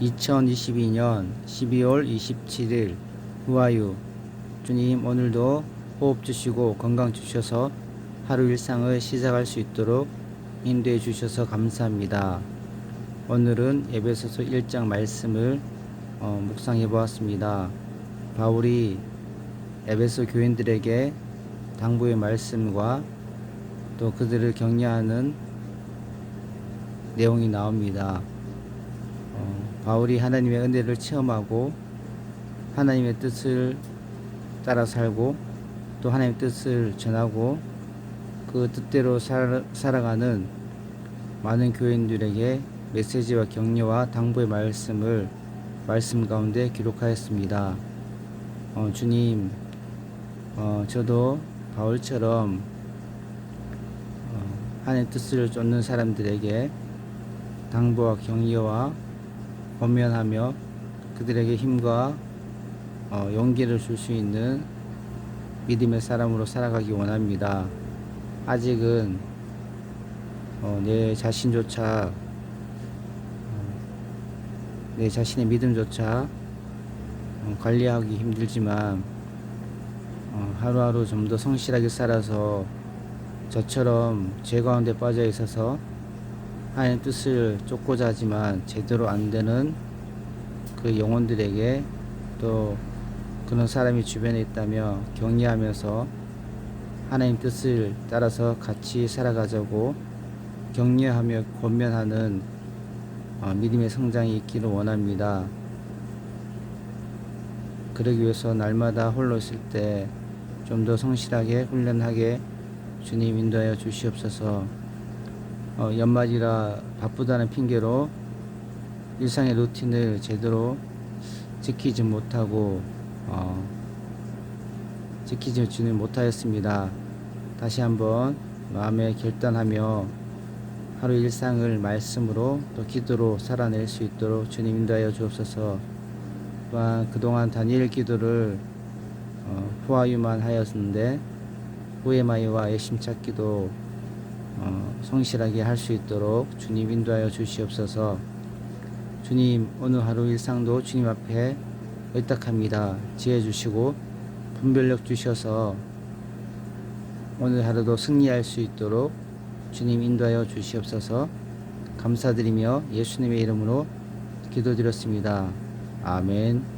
2022년 12월 27일 후아유 주님 오늘도 호흡 주시고 건강 주셔서 하루 일상을 시작할 수 있도록 인도해 주셔서 감사합니다. 오늘은 에베소서 1장 말씀을 어, 묵상해 보았습니다. 바울이 에베소 교인들에게 당부의 말씀과 또 그들을 격려하는 내용이 나옵니다. 어, 바울이 하나님의 은혜를 체험하고 하나님의 뜻을 따라 살고 또 하나님의 뜻을 전하고 그 뜻대로 살, 살아가는 많은 교인들에게 메시지와 격려와 당부의 말씀을 말씀 가운데 기록하였습니다. 어, 주님, 어, 저도 바울처럼 어, 하나님의 뜻을 쫓는 사람들에게 당부와 격려와 권면하며 그들에게 힘과 어, 용기를 줄 수 있는 믿음의 사람으로 살아가기 원합니다. 아직은 어, 내 자신조차 어, 내 자신의 믿음조차 어, 관리하기 힘들지만 어, 하루하루 좀 더 성실하게 살아서 저처럼 죄 가운데 빠져 있어서 하나님 뜻을 쫓고자 하지만 제대로 안 되는 그 영혼들에게 또 그런 사람이 주변에 있다며 격려하면서 하나님 뜻을 따라서 같이 살아가자고 격려하며 권면하는 어, 믿음의 성장이 있기를 원합니다. 그러기 위해서 날마다 홀로 있을 때 좀 더 성실하게 훈련하게 주님 인도하여 주시옵소서. 어, 연말이라 바쁘다는 핑계로 일상의 루틴을 제대로 지키지 못하고 어, 지키지 못하였습니다. 다시 한번 마음에 결단하며 하루 일상을 말씀으로 또 기도로 살아낼 수 있도록 주님 인도하여 주옵소서. 또한 그동안 다니엘 기도를 어, 후아유만 하였는데 후에마이와 예심 찾기도 어, 성실하게 할 수 있도록 주님 인도하여 주시옵소서. 주님 오늘 하루 일상도 주님 앞에 의탁합니다. 지혜 주시고 분별력 주셔서 오늘 하루도 승리할 수 있도록 주님 인도하여 주시옵소서. 감사드리며 예수님의 이름으로 기도드렸습니다. 아멘.